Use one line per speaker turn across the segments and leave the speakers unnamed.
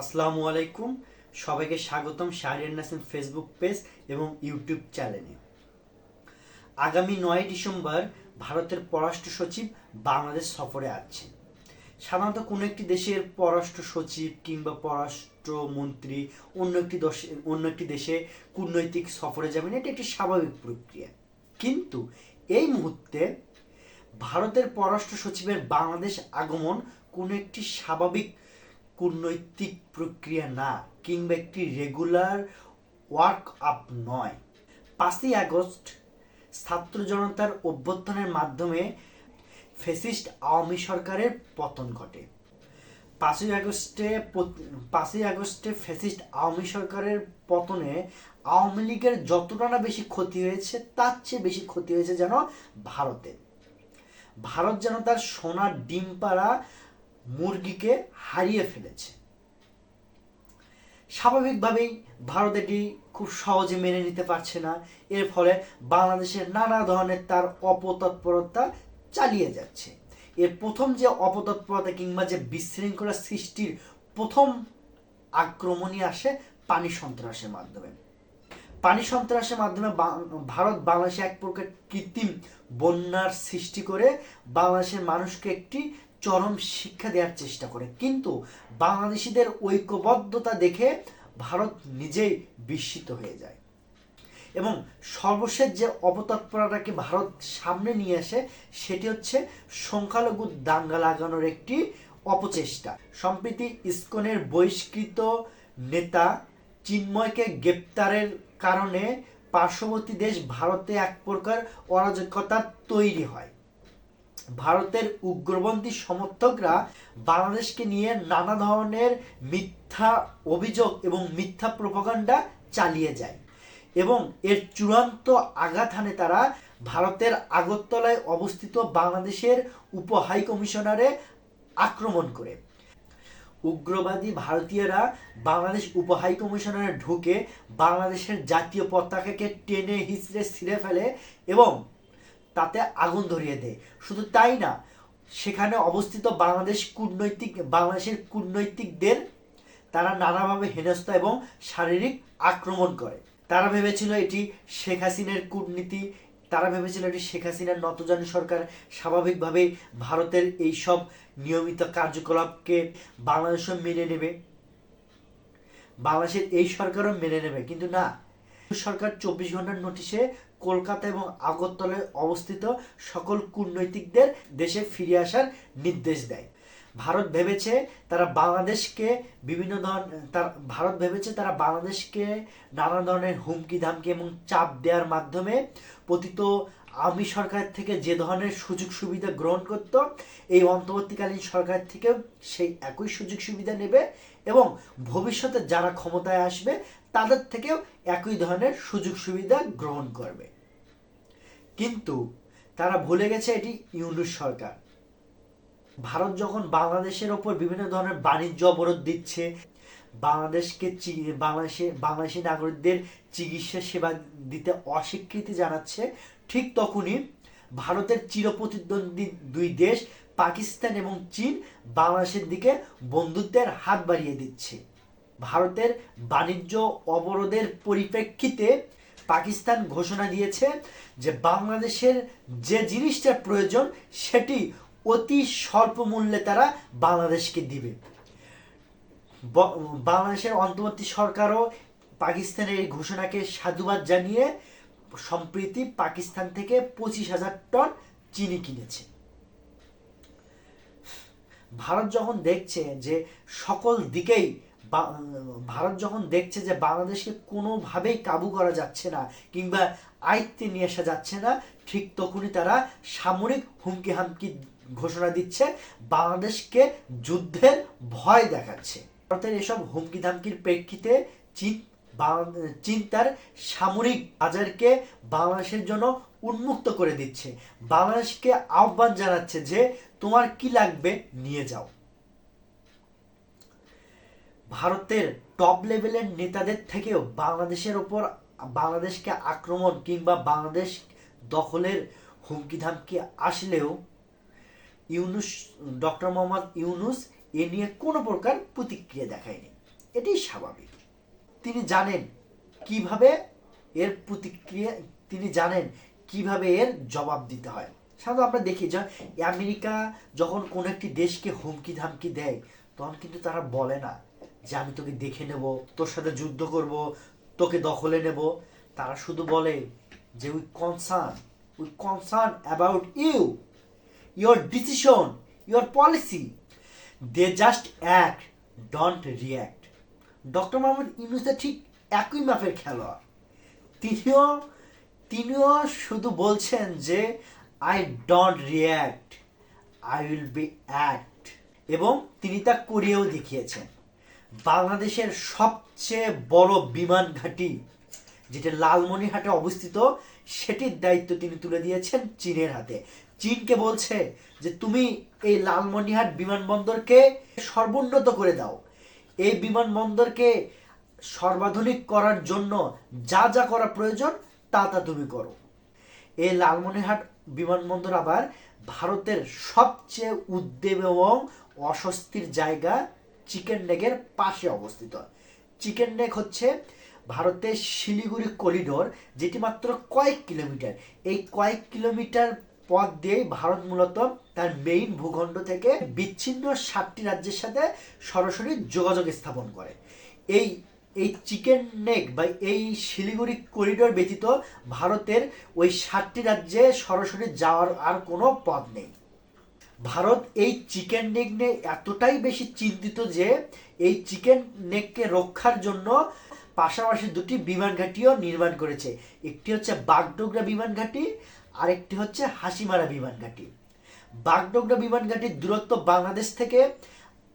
আসসালামু আলাইকুম। সবাইকে স্বাগতম শাহরিয়ার নাসিম ফেসবুক পেজ এবং ইউটিউব চ্যানেলে। আগামী নয় ডিসেম্বর ভারতের পররাষ্ট্র সচিব বাংলাদেশ সফরে আছেন সাধারণত কোনো একটি দেশের পররাষ্ট্র সচিব কিংবা পররাষ্ট্র মন্ত্রী অন্য একটি দশে, অন্য একটি দেশে কূটনৈতিক সফরে যাবেন, এটি একটি স্বাভাবিক প্রক্রিয়া। কিন্তু এই মুহূর্তে ভারতের পররাষ্ট্র সচিবের বাংলাদেশ আগমন কোনো একটি স্বাভাবিক কূটনৈতিক প্রক্রিয়া না, কিংবা একটি রেগুলার ওয়ার্ক আপ নয়। পাঁচই আগস্ট ছাত্র জনতার অভ্যর্থনের মাধ্যমে ফেসিস্ট আওয়ামী সরকারের পতন ঘটে। পাঁচই আগস্টে পাঁচই আগস্টে ফ্যাসিস্ট আওয়ামী সরকারের পতনে আওয়ামী লীগের যতটা না বেশি ক্ষতি হয়েছে, তার চেয়ে বেশি ক্ষতি হয়েছে যেন ভারতে। ভারত যেন তার সোনার ডিম পাড়া মুরগিকে হারিয়ে ফেলেছে। স্বাভাবিকভাবেই ভারত এটি খুব সহজে মেনে নিতে পারছে না। এর ফলে বাংলাদেশের নানা ধরনের তার অপতৎপরতা চালিয়ে যাচ্ছে। এর প্রথম যে অপতৎপরতা কিংবা যে বিশৃঙ্খলা সৃষ্টির প্রথম আক্রমণই আসে পানি সন্ত্রাসের মাধ্যমে। পানি সন্ত্রাসের মাধ্যমে ভারত বাংলাদেশে এক প্রকার কৃত্রিম বন্যার সৃষ্টি করে বাংলাদেশের মানুষকে একটি চরম শিক্ষা দেওয়ার চেষ্টা করে। কিন্তু বাংলাদেশিদের ঐক্যবদ্ধতা দেখে ভারত নিজেই বিস্মিত হয়ে যায়। এবং সর্বশেষ যে অপতৎপরতাকে ভারত সামনে নিয়ে আসে, সেটি হচ্ছে সংখ্যালঘু দাঙ্গা লাগানোর একটি অপচেষ্টা। সম্প্রতি ইসকনের বহিষ্কৃত নেতা চিন্ময়কে গ্রেপ্তারের কারণে পার্শ্ববর্তী দেশ ভারতে এক প্রকার অরাজকতা তৈরি হয়। ভারতের উগ্রপন্থী সমর্থকরা বাংলাদেশকে নিয়ে নানা ধরনের মিথ্যা অভিযোগ এবং মিথ্যা প্রপাগান্ডা চালিয়ে যায়। এবং এর চূড়ান্ত আঘাত হানে তারা ভারতের আগরতলায় অবস্থিত বাংলাদেশের উপ হাই কমিশনারে আক্রমণ করে। উগ্রবাদী ভারতীয়রা বাংলাদেশ উপ হাই কমিশনারে ঢুকে বাংলাদেশের জাতীয় পতাকাকে টেনে হিচড়ে ছিঁড়ে ফেলে এবং তাতে আগুন ধরিয়ে দেয়। শুধু তাই না, সেখানে অবস্থিত বাংলাদেশ কূটনৈতিক, বাংলাদেশের কূটনৈতিকদের তারা নানাভাবে হেনস্থা এবং শারীরিক আক্রমণ করে। তারা ভেবেছিল এটি শেখ হাসিনার কূটনীতি, তারা ভেবেছিল এটি শেখ হাসিনার নতজানু সরকার। স্বাভাবিকভাবেই ভারতের এই সব নিয়মিত কার্যকলাপকে বাংলাদেশও মেনে নেবে। বাংলাদেশের এই সরকারও মেনে নেবে। কিন্তু না সরকার চব্বিশ ঘণ্টার নোটিশে কলকাতা এবং আগরতলায় অবস্থিত সকল কূটনৈতিকদের দেশে ফিরে আসার নির্দেশ দেয়। ভারত ভেবেছে তারা বাংলাদেশকে বিভিন্ন ধরনের ভারত ভেবেছে তারা বাংলাদেশকে নানা ধরনের হুমকি ধামকি এবং চাপ দেওয়ার মাধ্যমে পতিত আমি সরকার থেকে যে ধরনের সুযোগ সুবিধা গ্রহণ করত, এই অন্তর্বর্তীকালীন সরকার থেকে সেই একই সুযোগ সুবিধা নেবে এবং ভবিষ্যতে যারা ক্ষমতায় আসবে তাদের থেকেও একই ধরনের সুযোগ সুবিধা গ্রহণ করবে। কিন্তু তারা ভুলে গেছে এটি ইউনুস সরকার। ভারত যখন বাংলাদেশের ওপর বিভিন্ন ধরনের বাণিজ্য অবরোধ দিচ্ছে, বাংলাদেশকে বাংলাদেশে, বাংলাদেশি নাগরিকদের চিকিৎসা সেবা দিতে অস্বীকৃতি জানাচ্ছে, ঠিক তখনই ভারতের চিরপ্রতিদ্বন্দ্বী দুই দেশ, পাকিস্তান এবং চীন, বাংলাদেশের দিকে বন্ধুত্বের হাত বাড়িয়ে দিচ্ছে। ভারতের বাণিজ্য অবরোধের পরিপ্রেক্ষিতে পাকিস্তান ঘোষণা দিয়েছে যে বাংলাদেশের যে জিনিসটার প্রয়োজন, সেটি অতি স্বল্প মূল্যে তারা বাংলাদেশকে দিবে। বাংলাদেশের অন্তর্বর্তী সরকারও পাকিস্তানের এই ঘোষণাকে সাধুবাদ জানিয়ে সম্প্রীতি পাকিস্তান থেকে পঁচিশ হাজার টন চিনি কিনেছে। ভারত যখন দেখছে যে সকল দিকেই ভারত যখন দেখছে যে বাংলাদেশকে কোনোভাবেই কাবু করা যাচ্ছে না কিংবা আয়ত্তে নিয়ে আসা যাচ্ছে না, ঠিক তখনই তারা সামরিক হুমকি হামকি ঘোষণা দিচ্ছে, বাংলাদেশকে যুদ্ধের ভয় দেখাচ্ছে। ভারতের এসব হুমকি ধামকির প্রেক্ষিতে চীন চীন তার সামরিক বাজারকে বাংলাদেশের জন্য উন্মুক্ত করে দিচ্ছে। বাংলাদেশকে আহ্বান জানাচ্ছে যে, তোমার কি লাগবে? নিয়ে যাও। ভারতের টপ লেভেলের নেতাদের থেকেও বাংলাদেশের ওপর বাংলাদেশকে আক্রমণ কিংবা বাংলাদেশ দখলের হুমকি ধামকি আসলেও ইউনুস ডক্টর মোহাম্মদ ইউনুস এ নিয়ে কোনো প্রকার প্রতিক্রিয়া দেখায়নি। এটি স্বাভাবিক। তিনি জানেন কীভাবে এর প্রতিক্রিয়া, তিনি জানেন কীভাবে এর জবাব দিতে হয়। সাধারণত আমরা দেখি যে আমেরিকা যখন কোনো একটি দেশকে হুমকি ধামকি দেয়, তখন কিন্তু তারা বলে না। যে আমি তোকে দেখে নেব তোর সাথে যুদ্ধ করব তোকে দখলে নেব। তারা শুধু বলে যে we concern we concern about you your decision your policy they just act, don't react. Doctor Mohammad ইউনুসে ঠিক একই মাপের খেলোয়াড়। তিনিও তিনিও শুধু বলছেন যে I don't react I will be act এবং তিনি তা করিয়েও দেখিয়েছেন। বাংলাদেশের সবচেয়ে বড় বিমান ঘাঁটি যেটা লালমনিরহাটে অবস্থিত, সেটির দায়িত্ব তিনি তুলে দিয়েছেন চীনের হাতে। চীনকে বলছে যে, তুমি এই লালমনিরহাট বিমানবন্দরকে সর্বোন্নত করে দাও। এই বিমানবন্দরকে সর্বাধুনিক করার জন্য যা যা করা প্রয়োজন, তা তা তুমি করো। এই লালমনিরহাট বিমানবন্দর আবার ভারতের সবচেয়ে উদ্বেগ এবং অস্বস্তির জায়গা চিকেন নেকের পাশে অবস্থিত। চিকেন নেক হচ্ছে ভারতের শিলিগুড়ি করিডোর যেটি মাত্র কয়েক কিলোমিটার। এই কয়েক কিলোমিটার পথ দিয়েই ভারত মূলত তার মেইন ভূখণ্ড থেকে বিচ্ছিন্ন সাতটি রাজ্যের সাথে সরাসরি যোগাযোগ স্থাপন করে। এই এই চিকেন নেক বা এই শিলিগুড়ি করিডোর ব্যতীত ভারতের ওই সাতটি রাজ্যে সরাসরি যাওয়ার আর কোনো পথ নেই। ভারত এই চিকেন নেক নিয়ে এতটাই বেশি চিন্তিত যে এই চিকেন নেককে রক্ষার জন্য পাশাপাশি দুটি বিমান ঘাঁটিও নির্মাণ করেছে। একটি হচ্ছে বাগডোগরা বিমান ঘাঁটি, আরেকটি হচ্ছে হাসিমারা বিমান ঘাঁটি। বাগডোগরা বিমান ঘাঁটির দূরত্ব বাংলাদেশ থেকে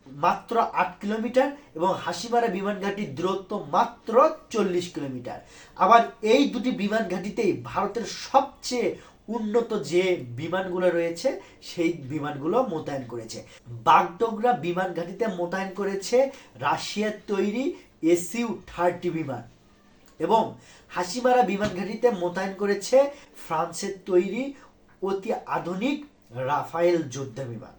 মাত্র আট কিলোমিটার এবং হাসিমারা বিমান ঘাঁটির দূরত্ব মাত্র চল্লিশ কিলোমিটার। আবার এই দুটি বিমান ঘাঁটিতেই ভারতের সবচেয়ে উন্নত যে বিমানগুলো রয়েছে, সেই বিমানগুলো মোতায়েন করেছে। বাগডোগরা বিমান ঘাঁটিতে মোতায়েন করেছে রাশিয়ার তৈরি এসইউ থার্টি বিমান এবং হাসিমারা বিমান ঘাঁটিতে মোতায়েন করেছে ফ্রান্সের তৈরি অতি আধুনিক রাফায়েল যুদ্ধ বিমান।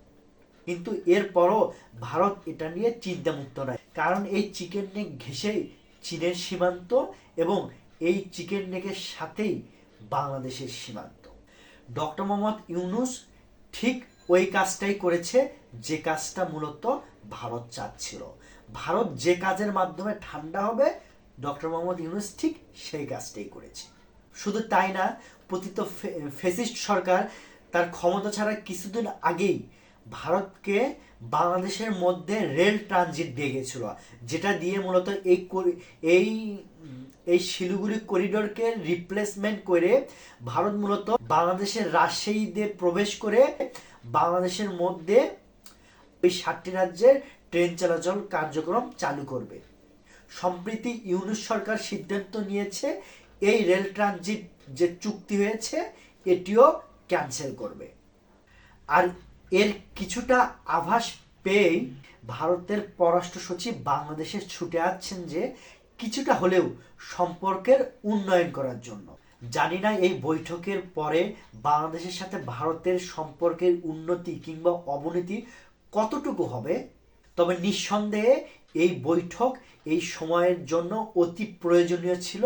কিন্তু এরপরও ভারত এটা নিয়ে চিন্তামুক্ত নয়, কারণ এই চিকেন নেক ঘেঁষেই চীনের সীমান্ত এবং এই চিকেন নেকের সাথেই বাংলাদেশের সীমান্ত। ডক্টর মোহাম্মদ ইউনুস ঠিক ওই কাজটাই করেছে, যে কাজটা মূলত ভারত চাচ্ছিল। ভারত যে কাজের মাধ্যমে ঠান্ডা হবে, ডক্টর মোহাম্মদ ইউনুস ঠিক সেই কাজটাই করেছে। শুধু তাই না পতিত ফেসিস্ট সরকার তার ক্ষমতা ছাড়া কিছুদিন আগেই ভারতকে বাংলাদেশের মধ্যে রেল ট্রানজিট দিয়ে গেছিল, যেটা দিয়ে মূলত এই এই এই শিলিগুড়ি করিডোরকে রিপ্লেসমেন্ট করে ভারত মূলত বাংলাদেশের রাজশাহীতে প্রবেশ করে বাংলাদেশের মধ্যে ওই সাতটি রাজ্যের ট্রেন চলাচল কার্যক্রম চালু করবে। সম্প্রতি ইউনুস সরকার সিদ্ধান্ত নিয়েছে, এই রেল ট্রানজিট যে চুক্তি হয়েছে, এটিও ক্যান্সেল করবে। আর এর কিছুটা আভাস পেয়েই ভারতের পররাষ্ট্র সচিব বাংলাদেশে ছুটে আসছেন যে কিছুটা হলেও সম্পর্কের উন্নয়ন করার জন্য। জানি না এই বৈঠকের পরে বাংলাদেশের সাথে ভারতের সম্পর্কের উন্নতি কিংবা অবনতি কতটুকু হবে, তবে নিঃসন্দেহে এই বৈঠক এই সময়ের জন্য অতি প্রয়োজনীয় ছিল,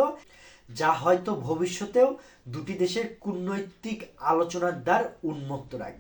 যা হয়তো ভবিষ্যতেও দুটি দেশের কূটনৈতিক আলোচনার দ্বার উন্মুক্ত রাখবে।